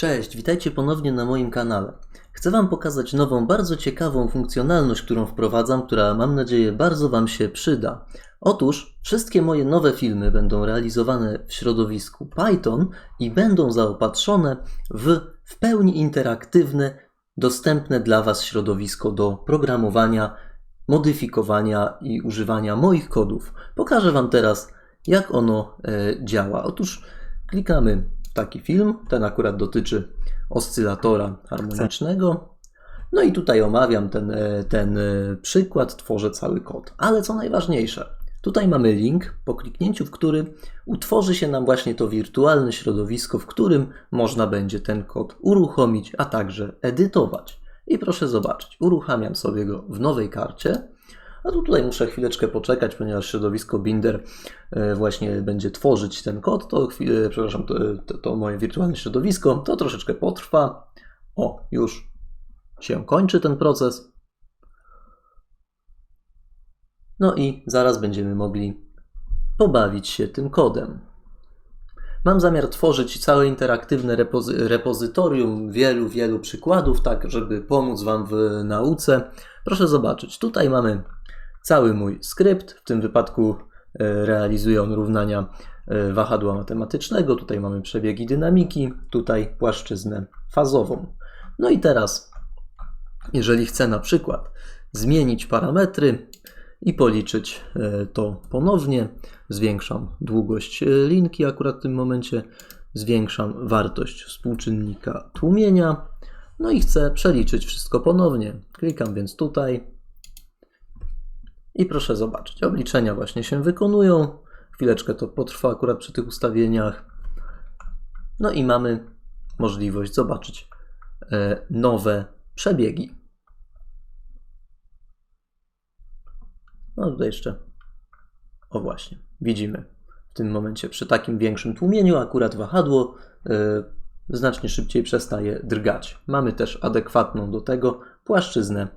Cześć, witajcie ponownie na moim kanale. Chcę Wam pokazać nową, bardzo ciekawą funkcjonalność, którą wprowadzam, która mam nadzieję bardzo Wam się przyda. Otóż wszystkie moje nowe filmy będą realizowane w środowisku Python i będą zaopatrzone w w pełni interaktywne, dostępne dla Was środowisko do programowania, modyfikowania i używania moich kodów. Pokażę Wam teraz, jak ono e, działa. Otóż klikamy taki film, ten akurat dotyczy oscylatora harmonicznego. No i tutaj omawiam ten, e, ten e, przykład, tworzę cały kod. Ale co najważniejsze, tutaj mamy link, po kliknięciu w który utworzy się nam właśnie to wirtualne środowisko, w którym można będzie ten kod uruchomić, a także edytować. I proszę zobaczyć, uruchamiam sobie go w nowej karcie. A tu tutaj muszę chwileczkę poczekać, ponieważ środowisko Binder e, właśnie będzie tworzyć ten kod. To, chwilę, przepraszam, to, to, to moje wirtualne środowisko. To troszeczkę potrwa. O, już się kończy ten proces. No i zaraz będziemy mogli pobawić się tym kodem. Mam zamiar tworzyć całe interaktywne repozy repozytorium wielu, wielu przykładów, tak żeby pomóc Wam w nauce. Proszę zobaczyć, tutaj mamy cały mój skrypt. W tym wypadku e, realizuje on równania e, wahadła matematycznego. Tutaj mamy przebiegi dynamiki, tutaj płaszczyznę fazową. No i teraz, jeżeli chcę na przykład zmienić parametry i policzyć e, to ponownie, zwiększam długość linki akurat w tym momencie, zwiększam wartość współczynnika tłumienia, no i chcę przeliczyć wszystko ponownie. Klikam więc tutaj, i proszę zobaczyć, obliczenia właśnie się wykonują. Chwileczkę to potrwa akurat przy tych ustawieniach. No i mamy możliwość zobaczyć e, nowe przebiegi. No tutaj jeszcze, o właśnie, widzimy w tym momencie przy takim większym tłumieniu akurat wahadło e, znacznie szybciej przestaje drgać. Mamy też adekwatną do tego płaszczyznę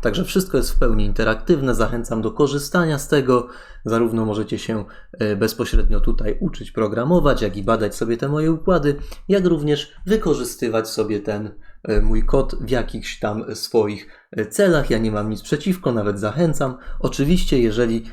Także wszystko jest w pełni interaktywne. Zachęcam do korzystania z tego. Zarówno możecie się e, bezpośrednio tutaj uczyć programować, jak i badać sobie te moje układy, jak również wykorzystywać sobie ten e, mój kod w jakichś tam swoich e, celach. Ja nie mam nic przeciwko, nawet zachęcam. Oczywiście, jeżeli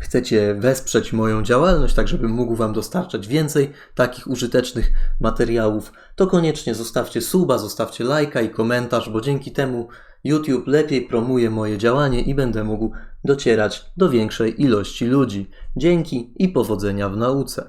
chcecie wesprzeć moją działalność, tak żebym mógł Wam dostarczać więcej takich użytecznych materiałów, to koniecznie zostawcie suba, zostawcie lajka i komentarz, bo dzięki temu YouTube lepiej promuje moje działanie i będę mógł docierać do większej ilości ludzi. Dzięki i powodzenia w nauce.